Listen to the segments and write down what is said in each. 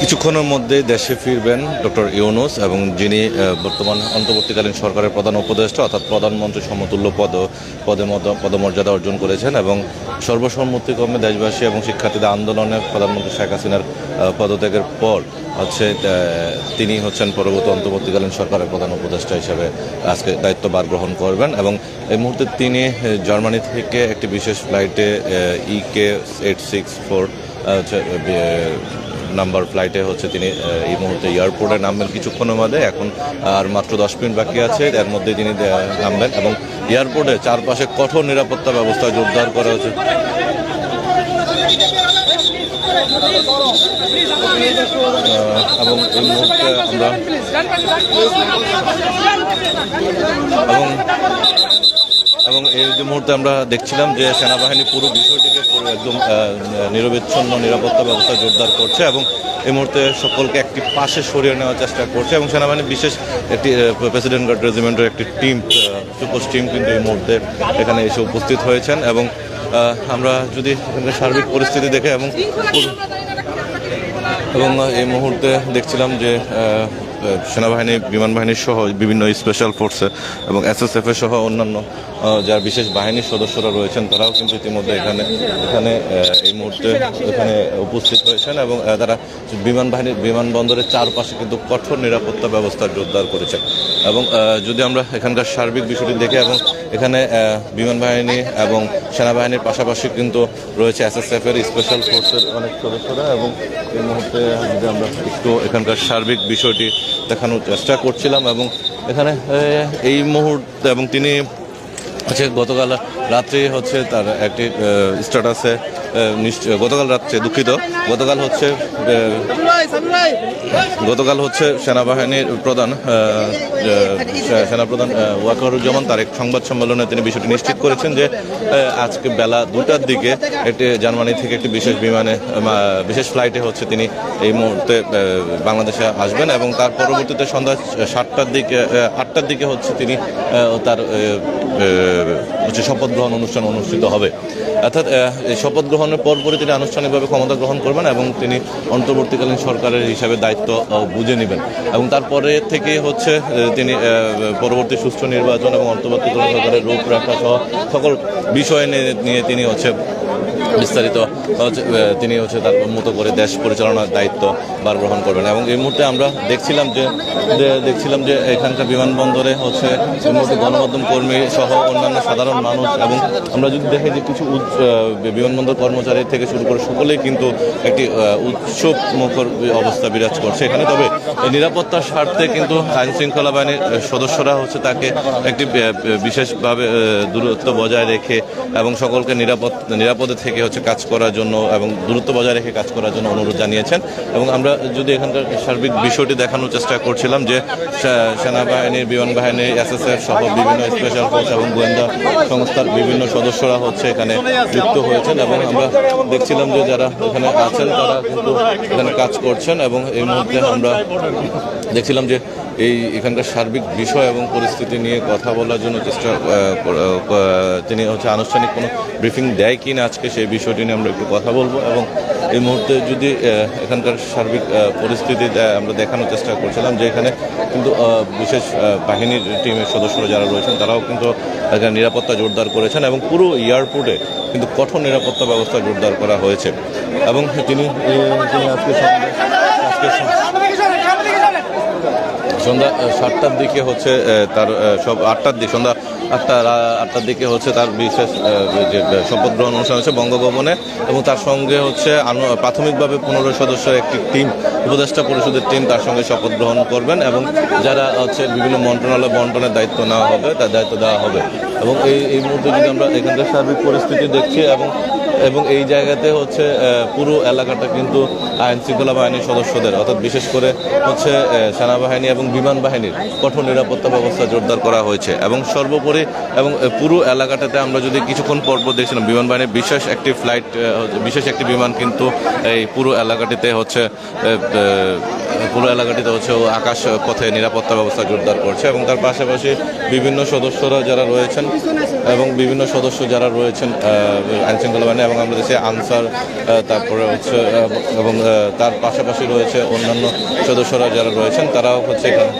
কিছুক্ষণের মধ্যে দেশে ফিরবেন ডক্টর ইউনুস এবং যিনি বর্তমান অন্তর্বর্তীকালীন সরকারের প্রধান উপদেষ্টা, অর্থাৎ প্রধানমন্ত্রী সমতুল্য পদ, পদে পদমর্যাদা অর্জন করেছেন এবং সর্বসম্মতিক্রমে দেশবাসী এবং শিক্ষার্থীদের আন্দোলনে প্রধানমন্ত্রী শেখ হাসিনার পদত্যাগের পর হচ্ছে তিনি হচ্ছেন পরবর্তী অন্তর্বর্তীকালীন সরকারের প্রধান উপদেষ্টা হিসেবে আজকে দায়িত্বভার গ্রহণ করবেন এবং এই মুহূর্তে তিনি জার্মানি থেকে একটি বিশেষ ফ্লাইটে E K eight six four number ফ্লাইটে হচ্ছে তিনি এই মুহূর্তে এয়ারপোর্টে নামবেন। কিছুক্ষণের মধ্যে এখন, আর মাত্র দশ মিনিট বাকি আছে, এর মধ্যে তিনি নামবেন এবং এয়ারপোর্টে চারপাশে কঠোর নিরাপত্তা ব্যবস্থা জোরদার করা হচ্ছে এবং এই মুহূর্তে আমরা এবং এবং এই যে মুহূর্তে আমরা দেখছিলাম যে সেনাবাহিনী পুরো বিষয়টিকে একদম নিরবিচ্ছন্ন নিরাপত্তা ব্যবস্থা জোরদার করছে এবং এই মুহূর্তে সকলকে একটি পাশে সরিয়ে নেওয়ার চেষ্টা করছে এবং সেনাবাহিনী বিশেষ একটি প্রেসিডেন্ট গার্ড রেজিমেন্টের একটি টিম সুপার টিম কিন্তু এই মুহূর্তে এখানে এসে উপস্থিত হয়েছেন এবং আমরা যদি এখানকার সার্বিক পরিস্থিতি দেখে এবং এবং এই মুহূর্তে দেখছিলাম যে সেনাবাহিনী বিমান বাহিনীর সহ বিভিন্ন স্পেশাল ফোর্সে এবং এসএসএফ এর সহ অন্যান্য যার বিশেষ বাহিনীর সদস্যরা রয়েছেন, তারাও কিন্তু ইতিমধ্যে এখানে এখানে এই মুহূর্তে এখানে উপস্থিত হয়েছেন এবং তারা বিমান বাহিনীর বিমানবন্দরের চারপাশে কিন্তু কঠোর নিরাপত্তা ব্যবস্থা জোরদার করেছেন এবং যদি আমরা এখানকার সার্বিক বিষয়টি দেখি এবং এখানে বিমান বাহিনী এবং সেনাবাহিনীর পাশাপাশি কিন্তু রয়েছে এসএসএফ এর স্পেশাল ফোর্সের অনেক সদস্যরা এবং এই মুহূর্তে যদি আমরা একটু এখানকার সার্বিক বিষয়টি দেখানোর চেষ্টা করছিলাম এবং এখানে এই মুহূর্তে এবং তিনি হচ্ছে গতকাল রাত্রে হচ্ছে তার একটি স্ট্যাটাসে নিশ্চয়, গতকাল রাত্রে দুঃখিত। গতকাল হচ্ছে গতকাল হচ্ছে সেনাবাহিনীর প্রধান সেনাপ্রধান ওয়াকারুজ্জামান তার এক সংবাদ সম্মেলনে তিনি বিষয়টি নিশ্চিত করেছেন যে আজকে বেলা দুটার দিকে একটি জার্মানি থেকে একটি বিশেষ বিমানে বিশেষ ফ্লাইটে হচ্ছে তিনি এই মুহূর্তে বাংলাদেশে আসবেন এবং তার পরবর্তীতে সন্ধ্যা সাতটার দিকে আটটার দিকে হচ্ছে তিনি তার হচ্ছে শপথ গ্রহণ অনুষ্ঠান অনুষ্ঠিত হবে। অর্থাৎ শপথ গ্রহণের পরপরই তিনি আনুষ্ঠানিকভাবে ক্ষমতা গ্রহণ করবেন এবং তিনি অন্তর্বর্তীকালীন সরকারের হিসাবে দায়িত্ব বুঝে নেবেন। এবং তারপরে থেকে হচ্ছে তিনি পরবর্তী সুষ্ঠু নির্বাচন এবং অন্তর্বর্তীকালীন সরকারের রূপরেখা সহ সকল বিষয় নিয়ে তিনি হচ্ছে বিস্তারিত তিনি হচ্ছে তার মতো করে দেশ পরিচালনার দায়িত্ব বার গ্রহণ করবেন। এবং এই মুহূর্তে আমরা দেখছিলাম যে দেখছিলাম যে এখানকার বিমানবন্দরে হচ্ছে গণমাধ্যম কর্মী সহ অন্যান্য সাধারণ মানুষ এবং আমরা যদি দেখি যে কিছু বিমানবন্দর কর্মচারী থেকে শুরু করে সকলেই কিন্তু একটি উৎসব মুখর অবস্থা বিরাজ করছে এখানে। তবে নিরাপত্তার স্বার্থে কিন্তু আইন শৃঙ্খলা বাহিনীর সদস্যরা হচ্ছে তাকে একটি বিশেষভাবে দূরত্ব বজায় রেখে এবং সকলকে নিরাপদ, নিরাপদে থেকে হচ্ছে কাজ করার জন্য এবং দূরত্ব বজায় রেখে কাজ করার জন্য অনুরোধ জানিয়েছেন এবং আমরা যদি এখানকার সার্বিক বিষয়টি দেখানোর চেষ্টা করছিলাম যে সেনাবাহিনীর, বিমান বাহিনী, এসএসএফ সহ বিভিন্ন স্পেশাল ফোর্স এবং গোয়েন্দা সংস্থার বিভিন্ন সদস্যরা হচ্ছে এখানে যুক্ত হয়েছেন এবং আমরা দেখছিলাম যে যারা এখানে আছেন তারা কিন্তু এখানে কাজ করছেন এবং এই মুহূর্তে আমরা দেখছিলাম যে এই এখানকার সার্বিক বিষয় এবং পরিস্থিতি নিয়ে কথা বলার জন্য চেষ্টা তিনি হচ্ছে আনুষ্ঠানিক কোনো ব্রিফিং দেয় কি না আজকে সেই বিষয়টি নিয়ে আমরা একটু কথা বলব এবং এই মুহূর্তে যদি এখানকার সার্বিক পরিস্থিতি আমরা দেখানোর চেষ্টা করছিলাম যে এখানে কিন্তু বিশেষ বাহিনীর টিমের সদস্যরা যারা রয়েছেন তারাও কিন্তু এখানে নিরাপত্তা জোরদার করেছেন এবং পুরো এয়ারপোর্টে কিন্তু কঠোর নিরাপত্তা ব্যবস্থা জোরদার করা হয়েছে এবং তিনি আজকে আজকে সন্ধ্যা সাতটার দিকে হচ্ছে তার সব আটটার দিকে, সন্ধ্যা আটটা আটটার দিকে হচ্ছে তার বিশেষ যে শপথ গ্রহণ অনুষ্ঠান হচ্ছে বঙ্গভবনে এবং তার সঙ্গে হচ্ছে প্রাথমিকভাবে পনেরো সদস্যের একটি টিম, উপদেষ্টা পরিষদের টিম তার সঙ্গে শপথ গ্রহণ করবেন এবং যারা হচ্ছে বিভিন্ন মন্ত্রণালয় বন্টনের দায়িত্ব নেওয়া হবে, তার দায়িত্ব দেওয়া হবে। এবং এই এই মুহূর্তে যদি আমরা এখানকার সার্বিক পরিস্থিতি দেখছি এবং এবং এই জায়গাতে হচ্ছে পুরো এলাকাটা কিন্তু আইন শৃঙ্খলা বাহিনীর সদস্যদের অর্থাৎ বিশেষ করে হচ্ছে সেনাবাহিনী এবং বিমান বাহিনীর কঠোর নিরাপত্তা ব্যবস্থা জোরদার করা হয়েছে। এবং সর্বোপরি এবং পুরো এলাকাটাতে আমরা যদি কিছুক্ষণ পর পর দেখছিলাম বিমান বাহিনীর বিশেষ একটি ফ্লাইট বিশেষ একটি বিমান কিন্তু এই পুরো এলাকাটিতে হচ্ছে পুরো এলাকাটিতে হচ্ছে আকাশ পথে নিরাপত্তা ব্যবস্থা জোরদার করছে এবং তার পাশাপাশি বিভিন্ন সদস্যরা যারা রয়েছেন এবং বিভিন্ন সদস্য যারা রয়েছেন আহ, আইন শৃঙ্খলা বাহিনী এবং আমরা দেখছি আনসার তারপরে হচ্ছে এবং তার পাশাপাশি রয়েছে অন্যান্য সদস্যরা যারা রয়েছেন, তারাও হচ্ছে এখানে।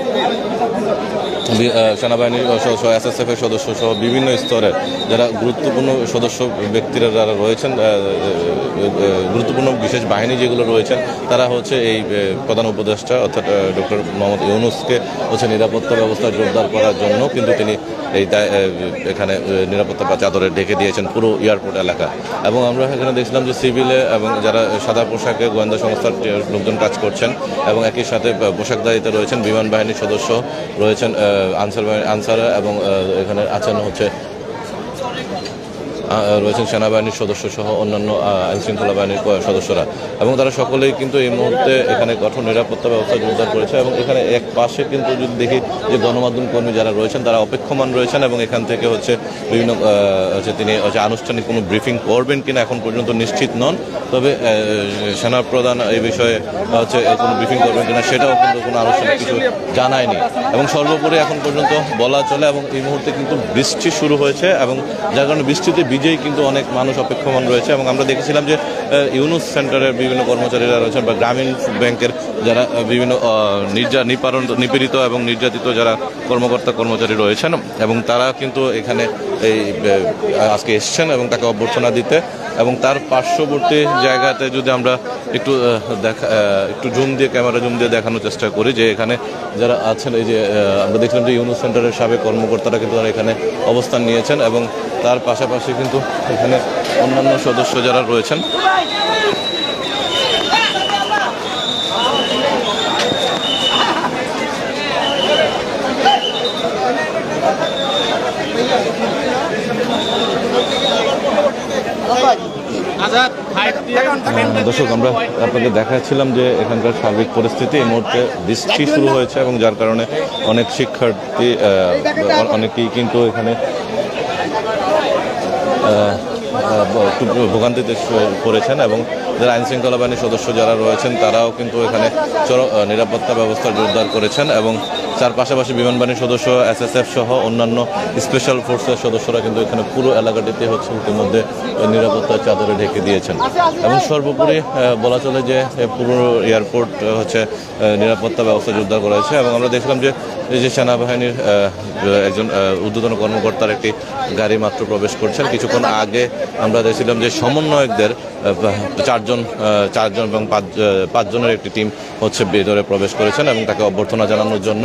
সেনাবাহিনীর এসএসএফ এর সদস্য সহ বিভিন্ন স্তরের যারা গুরুত্বপূর্ণ সদস্য ব্যক্তিরা যারা রয়েছেন গুরুত্বপূর্ণ বিশেষ বাহিনী যেগুলো রয়েছেন, তারা হচ্ছে এই প্রধান উপদেষ্টা অর্থাৎ ডক্টর মোহাম্মদ ইউনুসকে হচ্ছে নিরাপত্তা ব্যবস্থা জোরদার করার জন্য কিন্তু তিনি এই এখানে নিরাপত্তা বা চাদরে ঢেকে দিয়েছেন পুরো এয়ারপোর্ট এলাকা। এবং আমরা এখানে দেখছিলাম যে সিভিলে এবং যারা সাদা পোশাকে গোয়েন্দা সংস্থার লোকজন কাজ করছেন এবং একই সাথে পোশাকদারিতে রয়েছেন বিমান বাহিনীর সদস্য, রয়েছেন আনসার আনসার এবং এখানে আছেন হচ্ছে রয়েছেন সেনাবাহিনীর সদস্য সহ অন্যান্য আইন শৃঙ্খলা বাহিনীর সদস্যরা। এবং তারা সকলেই কিন্তু এই মুহূর্তে এখানে কঠোর নিরাপত্তা ব্যবস্থা জোরদার করেছে এবং এখানে এক পাশে কিন্তু যদি দেখি যে গণমাধ্যম কর্মী যারা রয়েছেন, তারা অপেক্ষমান রয়েছেন এবং এখান থেকে হচ্ছে বিভিন্ন হচ্ছে তিনি হচ্ছে আনুষ্ঠানিক কোনো ব্রিফিং করবেন কিনা এখন পর্যন্ত নিশ্চিত নন। তবে সেনা প্রধান এই বিষয়ে হচ্ছে কোনো ব্রিফিং করবেন কিনা সেটাও কিন্তু কোনো আনুষ্ঠানিক কিছু জানায়নি। এবং সর্বোপরি এখন পর্যন্ত বলা চলে এবং এই মুহূর্তে কিন্তু বৃষ্টি শুরু হয়েছে এবং যার কারণে বৃষ্টিতে ভিজেই কিন্তু অনেক মানুষ অপেক্ষমান রয়েছে এবং আমরা দেখেছিলাম যে ইউনুস সেন্টারের বিভিন্ন কর্মচারীরা রয়েছেন বা গ্রামীণ ব্যাংকের যারা বিভিন্ন নির্যা নিপারণ নিপীড়িত এবং নির্যাতিত যারা কর্মকর্তা কর্মচারী রয়েছেন এবং তারা কিন্তু এখানে এই আজকে এসছেন এবং তাকে অভ্যর্থনা দিতে এবং তার পার্শ্ববর্তী জায়গাতে যদি আমরা একটু দেখা একটু জুম দিয়ে, ক্যামেরা জুম দিয়ে দেখানোর চেষ্টা করি যে এখানে যারা আছেন, এই যে আমরা দেখলাম যে ইউনুস সেন্টারের সাবেক কর্মকর্তারা কিন্তু তারা এখানে অবস্থান নিয়েছেন এবং তার পাশাপাশি কিন্তু এখানে অন্যান্য সদস্য যারা রয়েছেন দর্শক, আমরা আপনাকে দেখাচ্ছিলাম যে এখানকার সার্বিক পরিস্থিতি এই মুহূর্তে বৃষ্টি শুরু হয়েছে এবং যার কারণে অনেক শিক্ষার্থী অনেকেই কিন্তু এখানে ভোগান্তিতে পড়েছেন এবং যারা আইন শৃঙ্খলা বাহিনীর সদস্য যারা রয়েছেন, তারাও কিন্তু এখানে চর- নিরাপত্তা ব্যবস্থা জোরদার করেছেন এবং তার পাশাপাশি বিমান বাহিনীর সদস্য এসএসএফ সহ অন্যান্য স্পেশাল ফোর্সের সদস্যরা কিন্তু এখানে পুরো এলাকাটিতে হচ্ছে ইতিমধ্যে নিরাপত্তার চাদরে ঢেকে দিয়েছেন। এবং সর্বোপরি বলা চলে যে পুরো এয়ারপোর্ট হচ্ছে নিরাপত্তা ব্যবস্থা জোরদার করা হয়েছে এবং আমরা দেখলাম যে, এই যে সেনাবাহিনীর একজন উদ্বোধন কর্মকর্তার একটি গাড়ি মাত্র প্রবেশ করছেন কিছুক্ষণ আগে আমরা দেখছিলাম যে সমন্বয়কদের চারজন চারজন এবং পাঁচ পাঁচজনের একটি টিম হচ্ছে ভেতরে প্রবেশ করেছেন এবং তাকে অভ্যর্থনা জানানোর জন্য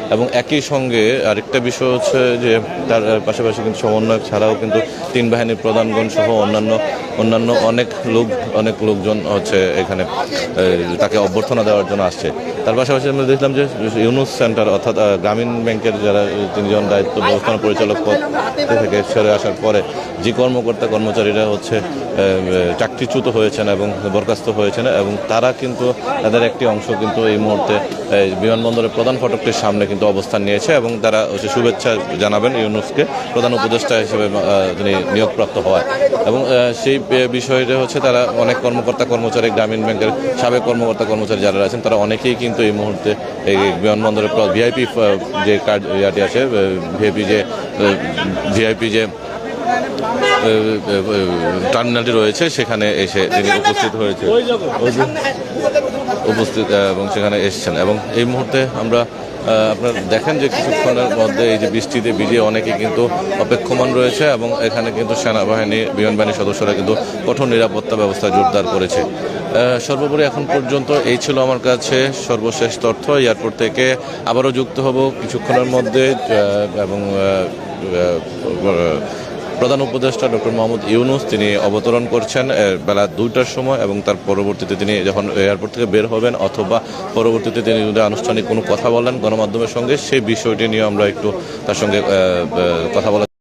এবং একই সঙ্গে আরেকটা বিষয় হচ্ছে যে তার পাশাপাশি কিন্তু সমন্বয়ক ছাড়াও কিন্তু তিন বাহিনীর প্রধানগণ সহ অন্যান্য অন্যান্য অনেক লোক, অনেক লোকজন হচ্ছে এখানে তাকে অভ্যর্থনা দেওয়ার জন্য আসছে। তার পাশাপাশি আমরা দেখলাম যে ইউনুস সেন্টার অর্থাৎ গ্রামীণ ব্যাংকের যারা তিনজন দায়িত্ব ব্যবস্থাপনা পরিচালক পদ থেকে সরে আসার পরে যে কর্মকর্তা কর্মচারীরা হচ্ছে চাকরিচ্যুত হয়েছেন এবং বরখাস্ত হয়েছেন এবং তারা কিন্তু তাদের একটি অংশ কিন্তু এই মুহূর্তে বিমানবন্দরের প্রধান ফটকটির সামনে কিন্তু অবস্থান নিয়েছে এবং তারা হচ্ছে শুভেচ্ছা জানাবেন ইউনুসকে প্রধান উপদেষ্টা হিসেবে তিনি নিয়োগপ্রাপ্ত হওয়ায়। এবং সেই বিষয়টা হচ্ছে তারা অনেক কর্মকর্তা কর্মচারী গ্রামীণ ব্যাংকের সাবেক কর্মকর্তা কর্মচারী যারা আছেন তারা অনেকেই কিন্তু এই মুহূর্তে এই বিমানবন্দরের ভিআইপি যে কার্ড ইয়াটি আছে ভিআইপি যে ভিআইপি যে টার্মিনালটি রয়েছে সেখানে এসে তিনি উপস্থিত হয়েছে। উপস্থিত এবং সেখানে এসেছেন। এবং এই মুহূর্তে আমরা আপনার দেখেন যে কিছুক্ষণের মধ্যে এই যে বৃষ্টিতে ভিজিয়ে অনেকে কিন্তু অপেক্ষমান রয়েছে এবং এখানে কিন্তু সেনাবাহিনী, বিমান বাহিনীর সদস্যরা কিন্তু কঠোর নিরাপত্তা ব্যবস্থা জোরদার করেছে। সর্বোপরি এখন পর্যন্ত এই ছিল আমার কাছে সর্বশেষ তথ্য। এয়ারপোর্ট থেকে আবারও যুক্ত হব কিছুক্ষণের মধ্যে এবং প্রধান উপদেষ্টা ডক্টর মোহাম্মদ ইউনুস তিনি অবতরণ করছেন বেলা দুইটার সময় এবং তার পরবর্তীতে তিনি যখন এয়ারপোর্ট থেকে বের হবেন অথবা পরবর্তীতে তিনি যদি আনুষ্ঠানিক কোনো কথা বলেন গণমাধ্যমের সঙ্গে সেই বিষয়টি নিয়ে আমরা একটু তার সঙ্গে কথা বলার